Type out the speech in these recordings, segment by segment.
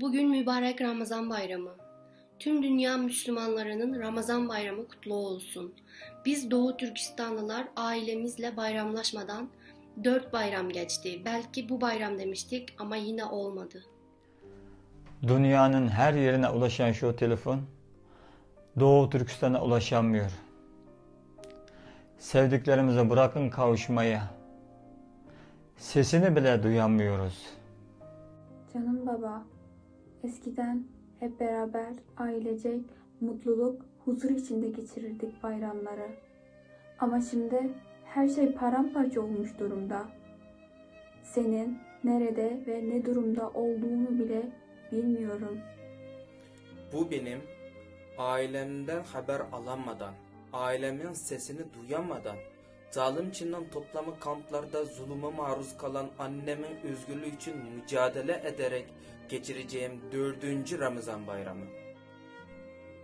Bugün mübarek Ramazan bayramı. Tüm dünya Müslümanlarının Ramazan bayramı kutlu olsun. Biz Doğu Türkistanlılar ailemizle bayramlaşmadan dört bayram geçti. Belki bu bayram demiştik ama yine olmadı. Dünyanın her yerine ulaşan şu telefon Doğu Türkistan'a ulaşamıyor. Sevdiklerimize bırakın kavuşmayı. Sesini bile duyamıyoruz. Canım baba, eskiden hep beraber ailecek mutluluk, huzur içinde geçirirdik bayramları. Ama şimdi her şey paramparça olmuş durumda. Senin nerede ve ne durumda olduğunu bile bilmiyorum. Bu benim ailemden haber alamadan, ailemin sesini duyamadan, zalim Çin'in toplamı kamplarda zulüme maruz kalan annemin özgürlüğü için mücadele ederek geçireceğim dördüncü Ramazan bayramı.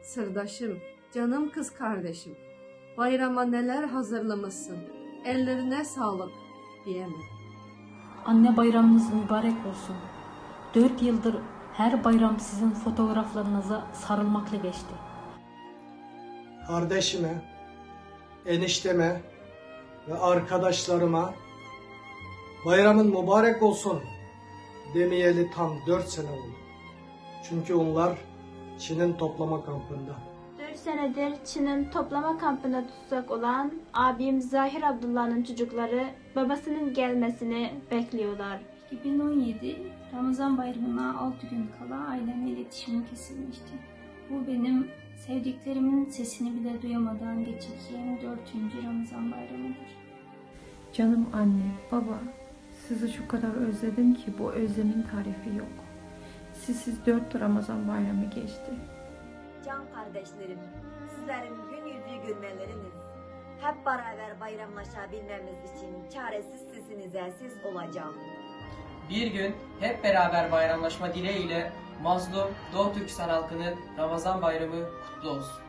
Sırdaşım, canım kız kardeşim. Bayrama neler hazırlamışsın. Ellerine sağlık diyemem. Anne bayramınız mübarek olsun. Dört yıldır her bayram sizin fotoğraflarınıza sarılmakla geçti. kardeşime, enişteme ve arkadaşlarıma bayramın mübarek olsun demeyeli tam dört sene oldu. Çünkü onlar Çin'in toplama kampında. 4 senedir Çin'in toplama kampında tutsak olan abim Zahir Abdullah'ın çocukları babasının gelmesini bekliyorlar. 2017 Ramazan bayramına 6 gün kala ailemle iletişimim kesilmişti. Bu benim sevdiklerimin sesini bile duyamadan geçireceğim 4. Ramazan bayramıdır. Canım anne, baba, sizi şu kadar özledim ki bu özlemin tarifi yok. Sizsiz dört Ramazan bayramı geçti. Can kardeşlerim, sizlerin gün yüzü gülmeleriniz, hep beraber bayramlaşabilmemiz için çaresiz sesinize siz olacağım. Bir gün hep beraber bayramlaşma dileğiyle mazlum Doğu Türkistan halkının Ramazan bayramı kutlu olsun.